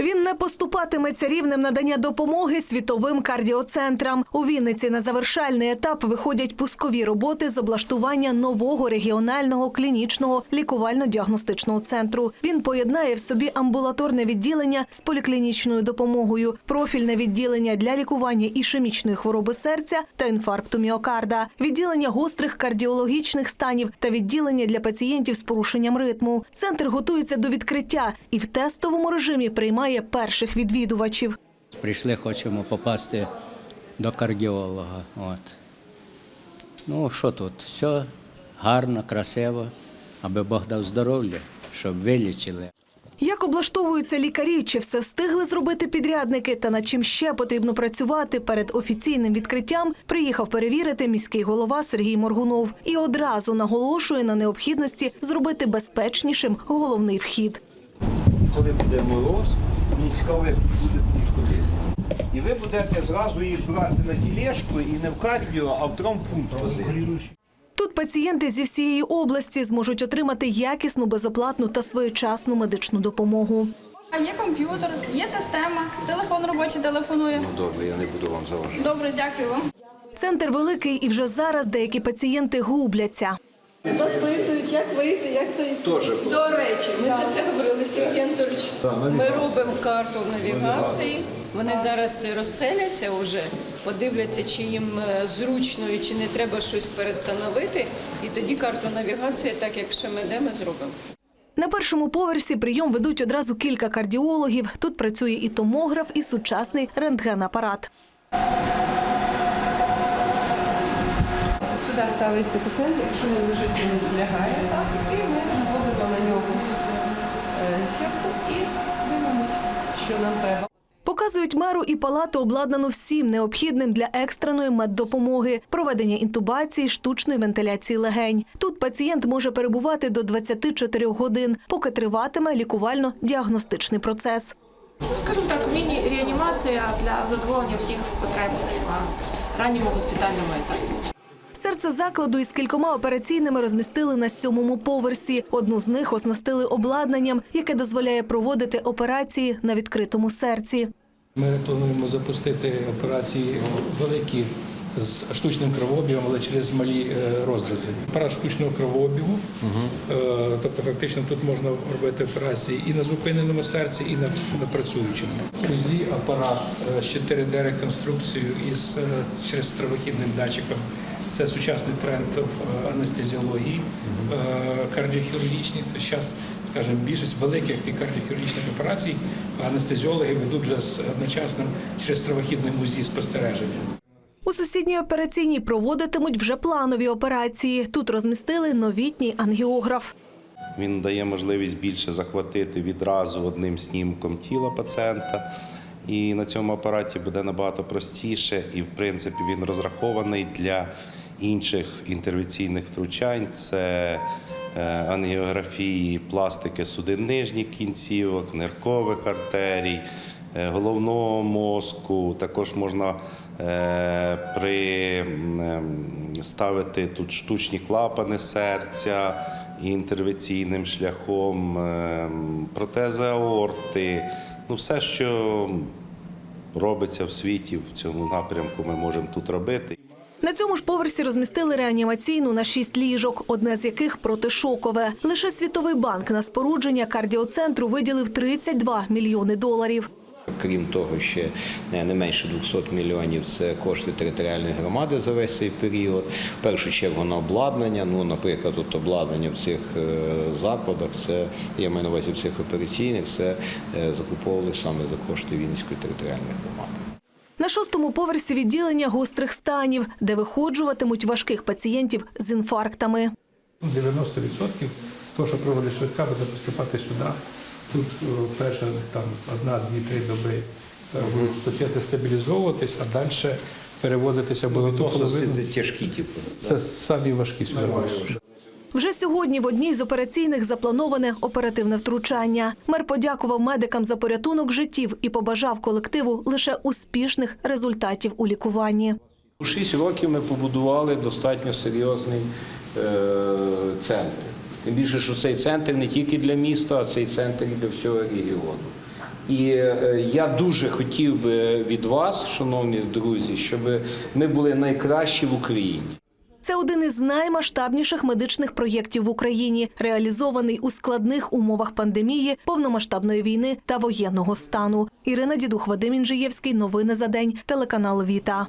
Він не поступатиметься рівнем надання допомоги світовим кардіоцентрам. У Вінниці на завершальний етап виходять пускові роботи з облаштування нового регіонального клінічного лікувально-діагностичного центру. Він поєднає в собі амбулаторне відділення з поліклінічною допомогою, профільне відділення для лікування ішемічної хвороби серця та інфаркту міокарда, відділення гострих кардіологічних станів та відділення для пацієнтів з порушенням ритму. Центр готується до відкриття і в тестовому режимі приймає перших відвідувачів. Прийшли, хочемо попасти до кардіолога. От. Ну, що тут? Все гарно, красиво, аби Бог дав здоров'я, щоб вилічили. Як облаштовуються лікарі, чи все встигли зробити підрядники, та над чим ще потрібно працювати перед офіційним відкриттям, приїхав перевірити міський голова Сергій Моргунов і одразу наголошує на необхідності зробити безпечнішим головний вхід. коли буде мороз, військових буде пунктові. І ви будете зразу їх брати на тілешку і не в кардіо, а в травмпункт возити. Тут пацієнти зі всієї області зможуть отримати якісну, безоплатну та своєчасну медичну допомогу. А Є комп'ютер, є система, телефон робочий телефонує. Добре, я не буду вам заважати. Добре, дякую вам. Центр великий, і вже зараз деякі пацієнти губляться. Запитують, як вийти, як зайти. До речі, ми за це говорили Сергій Анатолійович. Ми робимо карту навігації. Вони зараз розселяться вже, подивляться, чи їм е, зручно і чи не треба щось перестановити. І тоді карту навігації, так як ще ми де, ми зробимо. На першому поверсі прийом ведуть одразу кілька кардіологів. Тут працює і томограф, і сучасний рентгенапарат. Сюди ставиться пацієнт, якщо він лежить, він лягає, так, і ми вводимо на нього е, сітку і дивимося, що нам треба. Показують меру і палату обладнану всім необхідним для екстреної меддопомоги, проведення інтубації, штучної вентиляції легень. Тут пацієнт може перебувати до 24 годин, поки триватиме лікувально-діагностичний процес. Скажімо так, міні-реанімація для задоволення всіх потреб на ранньому госпітальному етапі. Серце закладу із кількома операційними розмістили на сьомому поверсі. Одну з них оснастили обладнанням, яке дозволяє проводити операції на відкритому серці. Ми плануємо запустити операції великі з штучним кровообігом, але через малі е, розрізи. Апарат штучного кровообігу, Е, тобто фактично тут можна робити операції і на зупиненому серці, і на, на працюючому. УЗІ апарат е, з 4D реконструкцією із через стравохідним датчиком. Це сучасний тренд в е, анестезіології е, кардіохірургічній. То зараз, скажімо, більшість великих і кардіохірургічних операцій анестезіологи ведуть вже з одночасним через стравохідним УЗІ спостереження. У сусідній операційній проводитимуть вже планові операції. Тут розмістили новітній ангіограф. Він дає можливість більше захватити відразу одним снімком тіла пацієнта. І на цьому апараті буде набагато простіше, і в принципі він розрахований для інших інтервенційних втручань. Це е, ангіографії пластики судин нижніх кінцівок, ниркових артерій, е, головного мозку. Також можна е, при ставити тут штучні клапани серця інтервенційним шляхом, протези аорти. Ну, все, що робиться в світі в цьому напрямку, ми можемо тут робити. На цьому ж поверсі розмістили реанімаційну на шість ліжок, одне з яких протишокове. Лише Світовий банк на спорудження кардіоцентру виділив 32 мільйони доларів. Крім того, ще не менше 200 мільйонів це кошти територіальної громади за весь цей період. В першу чергу на обладнання. Ну, наприклад, тут обладнання в цих е, закладах, це я маю на увазі в цих операційних, це е, закуповували саме за кошти Вінницької територіальної громади. На шостому поверсі відділення гострих станів, де виходжуватимуть важких пацієнтів з інфарктами. 90% того, що проводить швидка, буде поступати сюди. Тут е, перша там одна, дві, три доби е, будуть пацієнти стабілізовуватись, а далі переводитися або на ту половину. Це тяжкі типу. Це самі важкі сюди. Вже сьогодні в одній з операційних заплановане оперативне втручання. Мер подякував медикам за порятунок життів і побажав колективу лише успішних результатів у лікуванні. У 6 років ми побудували достатньо серйозний е, центр. Тим більше, що цей центр не тільки для міста, а цей центр і для всього регіону. І е, я дуже хотів би від вас, шановні друзі, щоб ми були найкращі в Україні. Це один із наймасштабніших медичних проєктів в Україні, реалізований у складних умовах пандемії, повномасштабної війни та воєнного стану. Ірина Дідух, Вадим Інжиєвський. Новини за день. Телеканал Віта.